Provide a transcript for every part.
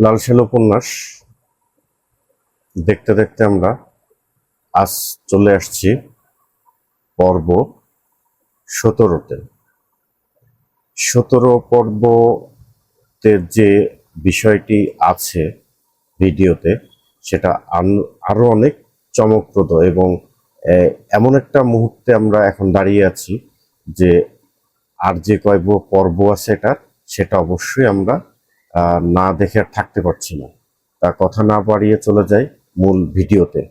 লালসেন উপন্যাস। দেখতে দেখতে আমরা আজ চলে আসছি পর্ব সতেরোতে। সতেরো পর্বতে যে বিষয়টি আছে ভিডিওতে, সেটা আন- আরও অনেক চমকপ্রদ এবং এমন একটা মুহূর্তে আমরা এখন দাঁড়িয়ে আছি যে আর যে কয় ব- পর্ব আছে এটা সেটা অবশ্যই আমরা না দেখে থাকতে পারছি না। তা কথা না বাড়িয়ে চলে যাই মূল ভিডিওতে।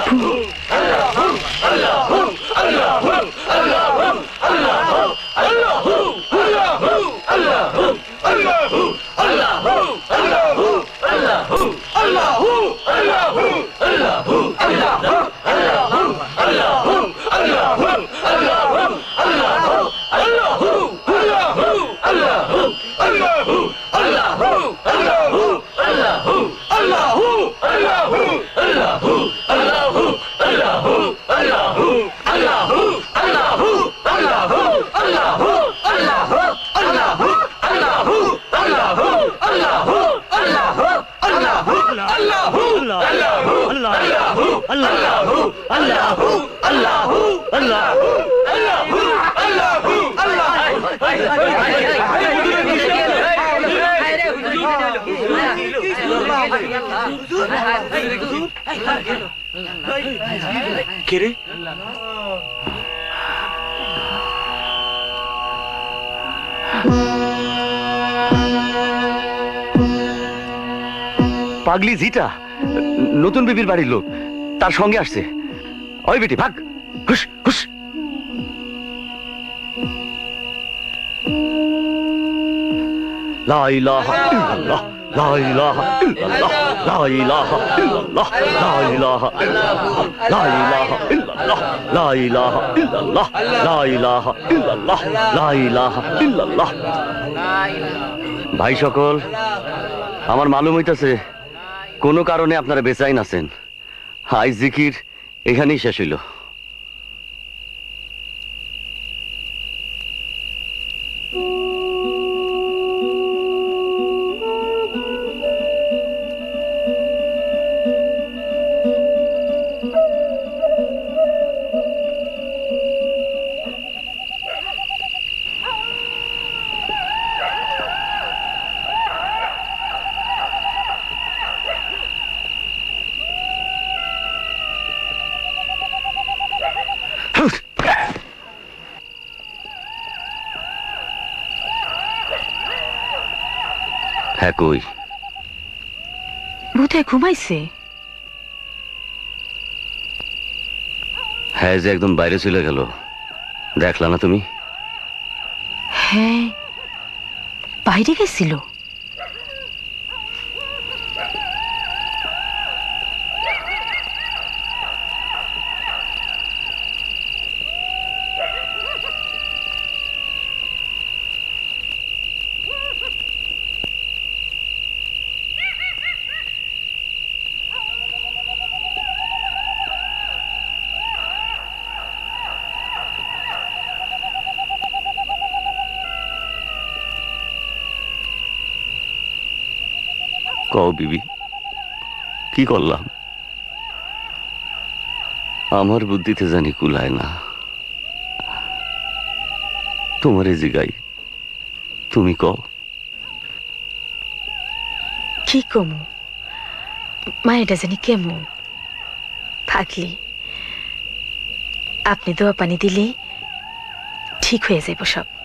cuckoo. রে পাগলি জিটা নতুন বিবির বাড়ির লোক। তার সঙ্গে আসছে। ওই বেটি, ভাগ। ইলাহা ইল্লাল্লাহ ভাই সকল, আমার মালুম হইতাছে। কোনো কারণে আপনারা বেচাইন আছেন। হাই জিকির এখানেই শেষ হইল। হ্যাঁ কই? ভূতে ঘুমাইছে। হ্যাঁ যে একদম বাইরে চলে গেল। দেখলা না তুমি? হ্যাঁ বাইরে গেছিল। কও, বিবি। কি করলাম? আমার বুদ্ধিতে জানি কুলায় না। তোমার তোমারে জিগাই, তুমি কও। কি কমু? এটা জানি কেমু? থাকলি আপনি দোয়া পানি দিলেই ঠিক হয়ে যাইব সব।